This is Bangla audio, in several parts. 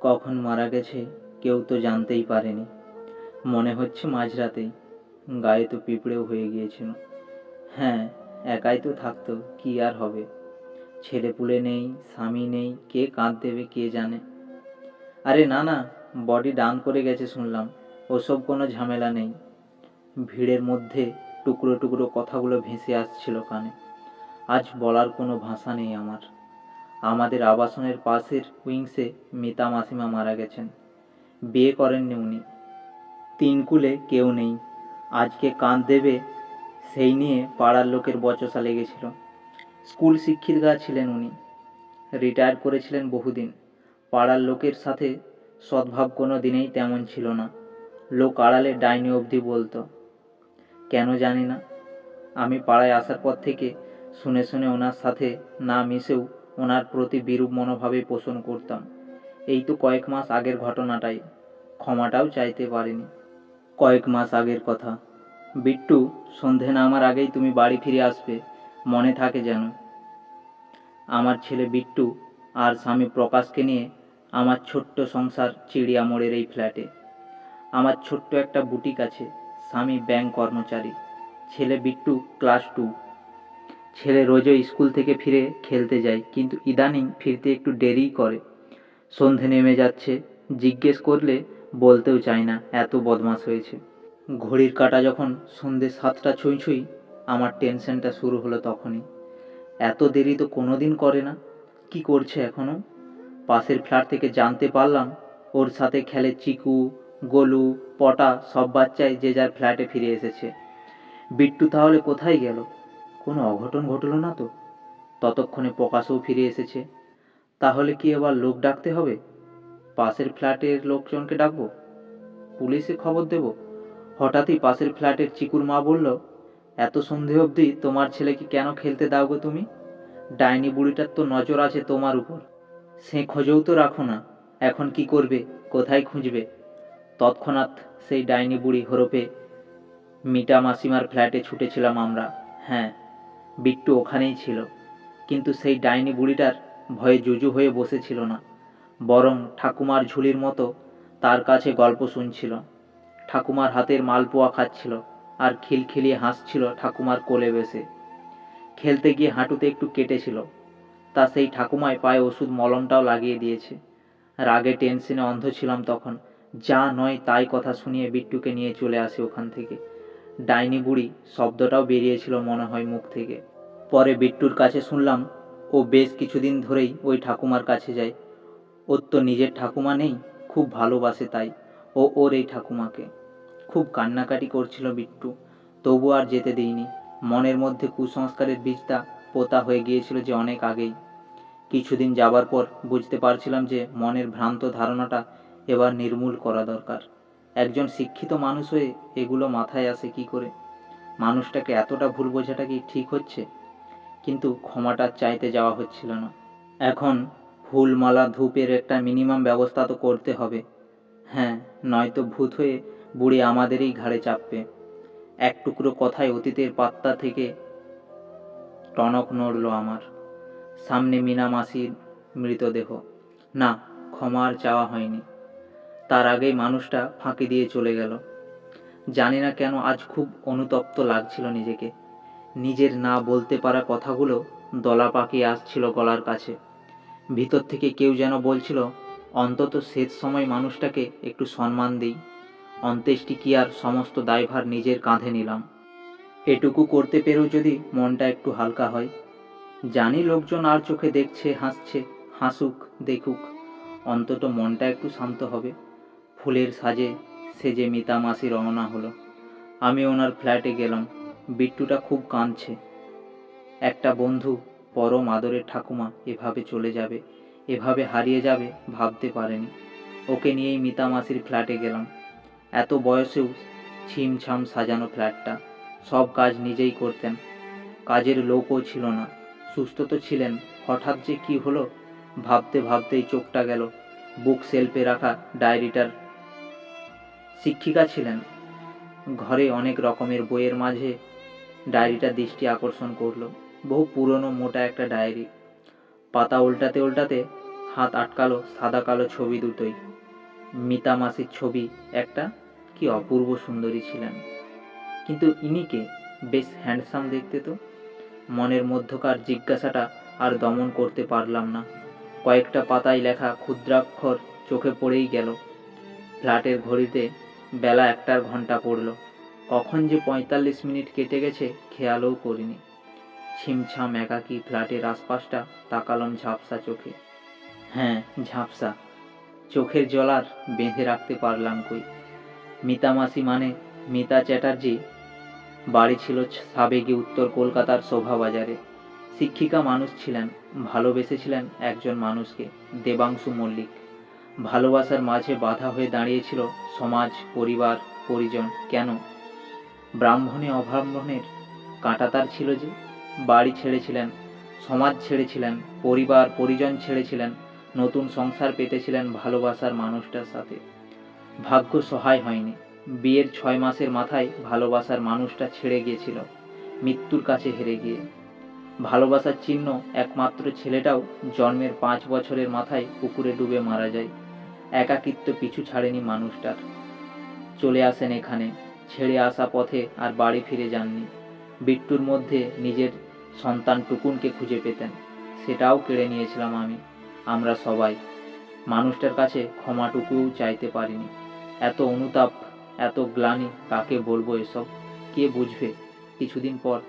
কখন মারা গেছে কেউ তো জানতেই পারেনি। মনে হচ্ছে মাঝরাতেই গায়ে তো পিঁপড়েও হয়ে গিয়েছিল। হ্যাঁ একাই তো থাকতো, কি আর হবে? ছেলেপুলে নেই, স্বামী নেই, কে কাঁধ দেবে, কে জানে? আরে না না, বডি ডান করে গেছে শুনলাম, ওসব কোনো ঝামেলা নেই। ভিড়ের মধ্যে টুকরো টুকরো কথাগুলো ভেসে আসছিল কানে। আজ বলার কোনো ভাষা নেই আমার। আমাদের আবাসনের পাশের উইংসে মিতা মাসিমা মারা গেছেন। বিয়ে করেননি উনি। তিন কুলে কেউ নেই। আজকে কাঁদ দেবে সেই নিয়ে পাড়ার লোকের বচসা লেগেছিল। স্কুল শিক্ষিকা ছিলেন উনি। রিটায়ার করেছিলেন বহুদিন। পাড়ার লোকের সাথে সদ্ভাব কোনো দিনেই তেমন ছিল না। লোক আড়ালে ডাইনি অবধি বলতো, কেন জানি না। আমি পাড়ায় আসার পর থেকে শুনে শুনে ওনার সাথে না মিশেও ওনার প্রতি বিরূপ মনোভাবে পোষণ করতাম। এই তো কয়েক মাস আগের ঘটনাটাই। ক্ষমাটাও চাইতে পারিনি। কয়েক মাস আগের কথা। বিট্টু, সন্ধে নামার আগেই তুমি বাড়ি ফিরে আসবে। মনে থাকে যেন। আমার ছেলে বিট্টু আর স্বামী প্রকাশকে নিয়ে আমার ছোট্ট সংসার চিড়িয়া মোড়ের এই ফ্ল্যাটে। আমার ছোট্ট একটা বুটিক আছে, স্বামী ব্যাংক কর্মচারী। ছেলে বিট্টু ক্লাস টু। ছেলে রোজও স্কুল থেকে ফিরে খেলতে যায়, কিন্তু ইদানিং ফিরতে একটু দেরিই করে। সন্ধে নেমে যাচ্ছে, জিজ্ঞেস করলে বলতেও চায় না, এত বদমাস হয়েছে। ঘড়ির কাঁটা যখন সন্ধে সাতটা ছুঁই ছুঁই আমার টেনশনটা শুরু হলো তখনই। এত দেরি তো কোনো দিন করে না, কি করছে এখনও পাশের ফ্ল্যাট থেকে জানতে পারলাম, ওর সাথে খেলে চিকু, গোলু, পটা সব বাচ্চাই যে যার ফ্ল্যাটে ফিরে এসেছে। বিট্টু তাহলে কোথায় গেল? কোনো অঘটন ঘটলো না তো? ততক্ষণে প্রকাশও ফিরে এসেছে। তাহলে কি এবার লোক ডাকতে হবে? পাশের ফ্ল্যাটের লোকজনকে ডাকবো? পুলিশে খবর দেব? হঠাৎই পাশের ফ্ল্যাটের চিকুর মা বলল, এত সন্ধে অবধি তোমার ছেলেকে কেন খেলতে দাও গো তুমি? ডাইনি বুড়িটার তো নজর আছে তোমার উপর। সে খোঁজেও তো রাখো না। এখন কি করবে? কোথায় খুঁজবে? তৎক্ষণাৎ সেই ডাইনি বুড়ি হরপে, মিটা মাসিমার ফ্ল্যাটে ছুটেছিলাম আমরা। হ্যাঁ বিট্টু ওখানেই ছিল। কিন্তু সেই ডাইনি বুড়িটার ভয়ে জুজু হয়ে বসেছিল না। বরং ঠাকুমার ঝুলির মতো তার কাছে গল্প শুনছিল। ঠাকুমার হাতের মালপোয়া খাচ্ছিল আর খিলখিলিয়ে হাসছিল ঠাকুমার কোলে বেসে খেলতে গিয়ে হাঁটুতে একটু কেটেছিল। তা সেই ঠাকুমায় পায়ে ওষুধ মলমটাও লাগিয়ে দিয়েছে। রাগে টেনশনে অন্ধ ছিলাম তখন। যা নয় তাই কথা শুনিয়ে বিট্টুকে নিয়ে চলে আসে ওখান থেকে। ডাইনি বুড়ি শব্দটাও বেরিয়েছিল মনে হয় মুখ থেকে। পরে বিট্টুর কাছে শুনলাম, ও বেশ কিছুদিন ধরেই ওই ঠাকুমার কাছে যায়। ওর তো নিজের ঠাকুমা নেই, খুব ভালোবাসে তাই। ও ওর এই ঠাকুমাকে। খুব কান্নাকাটি করছিল বিট্টু। তবু আর যেতে দিইনি। মনের মধ্যে কুসংস্কারের বীজটা পোতা হয়ে গিয়েছিল যে অনেক আগেই। কিছুদিন যাবার পর বুঝতে পারছিলাম যে মনের ভ্রান্ত ধারণাটা এবার নির্মূল করা দরকার। একজন শিক্ষিত মানুষ হয়ে এগুলো মাথায় আসে কি করে? মানুষটাকে এতটা ভুল বোঝাটা কি ঠিক হচ্ছে? কিন্তু ক্ষমাটা চাইতে যাওয়া হচ্ছিল না। এখন ফুলমালা, ধূপের একটা মিনিমাম ব্যবস্থা তো করতে হবে। হ্যাঁ নয়তো ভূত হয়ে বুড়ি আমাদেরই ঘাড়ে চাপবে। এক টুকরো কথায় অতীতের পাত্তা থেকে টনক নড়ল আমার। সামনে মিনা মাসির মৃতদেহ। না ক্ষমা আর চাওয়া হয়নি। তার আগেই মানুষটা ফাঁকি দিয়ে চলে গেল। জানি না কেন আজ খুব অনুতপ্ত লাগছিল নিজেকে। নিজের না বলতে পারা কথাগুলো দলা পাকিয়ে আসছিল গলার কাছে। ভিতর থেকে কেউ যেন বলছিল, অন্তত শেষ সময় মানুষটাকে একটু সম্মান দিই। অন্ত্যেষ্টি কি আর সমস্ত দায়ভার নিজের কাঁধে নিলাম। এটুকু করতে পেরেও যদি মনটা একটু হালকা হয়। জানি লোকজন আর চোখে দেখছে, হাসছে, হাসুক, দেখুক। অন্তত মনটা একটু শান্ত হবে। ফুলের সাজে সেজে মিতা মাসি রওনা হলো। আমি ওনার ফ্ল্যাটে গেলাম। বিট্টুটা খুব কাঁদছে। একটা বন্ধু পরম আদরের ঠাকুমা এভাবে চলে যাবে, এভাবে হারিয়ে যাবে ভাবতে পারেনি। ওকে নিয়েই মিতা মাসির ফ্ল্যাটে গেলাম। এত বয়সেও ছিমছাম সাজানো ফ্ল্যাটটা। সব কাজ নিজেই করতেন। কাজের লোকও ছিল না। সুস্থ তো ছিলেন। হঠাৎ যে কি হলো, ভাবতে ভাবতেই চোখটা গেল। বুক সেলফে রাখা ডায়েরিটার শিক্ষিকা ছিলেন। ঘরে অনেক রকমের বইয়ের মাঝে ডায়েরিটা দৃষ্টি আকর্ষণ করল। বহু পুরনো মোটা একটা ডায়েরি। পাতা উল্টাতে উল্টাতে হাত আটকালো সাদা কালো ছবি দুটোই। মিতা মাসির ছবি একটা। কি অপূর্ব সুন্দরী ছিলেন। কিন্তু ইনিকে বেশ হ্যান্ডসাম দেখতে তো। মনের মধ্যকার জিজ্ঞাসাটা আর দমন করতে পারলাম না। কয়েকটা পাতায় লেখা ক্ষুদ্রাক্ষর চোখে পড়েই গেল। ফ্ল্যাটের ঘড়িতে বেলা একটার ঘণ্টা পড়ল। কখন যে পঁয়তাল্লিশ মিনিট কেটে গেছে, খেয়ালও করিনি। ছিমছাম একাকী ফ্ল্যাটের আশপাশটা তাকালাম ঝাপসা চোখে। হ্যাঁ ঝাপসা। চোখের জল আর বেঁধে রাখতে পারলাম কই? মিতা মাসি মানে মিতা চ্যাটার্জি? বাড়ি ছিল সাবেকি উত্তর কলকাতার শোভাবাজারে। শিক্ষিকা মানুষ ছিলেন, ভালোবেসেছিলেন একজন মানুষকে, দেবাংশু মল্লিক। ভালোবাসার মাঝে বাধা হয়ে দাঁড়িয়েছিল সমাজ, পরিবার, পরিজন। কেন? ব্রাহ্মণে অব্রাহ্মণের কাঁটাতার ছিল যে, বাড়ি ছেড়েছিলেন, সমাজ ছেড়েছিলেন, পরিবার, পরিজন ছেড়েছিলেন, নতুন সংসার পেতেছিলেন ভালোবাসার মানুষটার সাথে। ভাগ্য সহায় হয়নি। বিয়ের ছয় মাসের মাথায় ভালোবাসার মানুষটা ছেড়ে গিয়েছিল, মৃত্যুর কাছে হেরে গিয়ে। ভালোবাসার চিহ্ন একমাত্র ছেলেটাও জন্মের পাঁচ বছরের মাথায় পুকুরে ডুবে মারা যায়। একাকিত্ব পিছু ছাড়েনি মানুষটার। চলে আসেন এখানে, ছেড়ে আসা পথে আর বাড়ি ফিরে যাননি। বিট্টুর মধ্যে নিজের সন্তান টুকুনকে খুঁজে পেতেন। সেটাও কেড়ে নিয়েছিলাম আমি, আমরা সবাই। মানুষটার কাছে ক্ষমাটুকুও চাইতে পারিনি। এত অনুতাপ, এত গ্লানি, কাকে বলব এসব? কে বুঝবে? কিছুদিন পর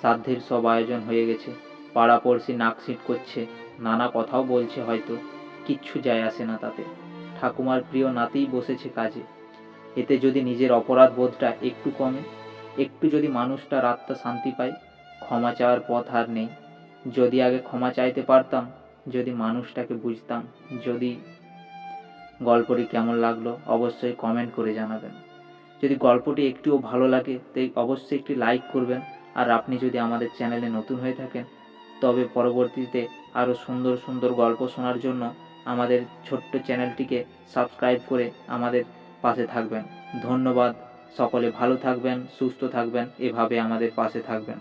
শ্রাদ্ধের সব আয়োজন হয়ে গেছে। পাড়াপড়শি নাকশিট করছে নানা কথাও বলছে হয়তো। কিচ্ছু যায় আসে না তাতে। ঠাকুমার প্রিয় নাতেই বসেছে কাজে। এতে যদি নিজের অপরাধ বোধটা একটু কমে, একটু যদি মানুষটার আত্মা শান্তি পায়, ক্ষমা চাওয়ার পথ আর নেই। যদি আগে ক্ষমা চাইতে পারতাম, যদি মানুষটাকে বুঝতাম, যদি গল্পটি কেমন লাগল অবশ্যই কমেন্ট করে জানাবেন। যদি গল্পটি একটুও ভালো লাগে, তাই অবশ্যই একটি লাইক করবেন। আর আপনি যদি আমাদের চ্যানেলে নতুন হয়ে থাকেন, তবে পরবর্তীতে আরও সুন্দর সুন্দর গল্প শোনার জন্য আমাদের ছোট্ট চ্যানেলটিকে সাবস্ক্রাইব করে আমাদের পাশে থাকবেন। ধন্যবাদ। সকলে ভালো থাকবেন, সুস্থ থাকবেন, এভাবে আমাদের পাশে থাকবেন।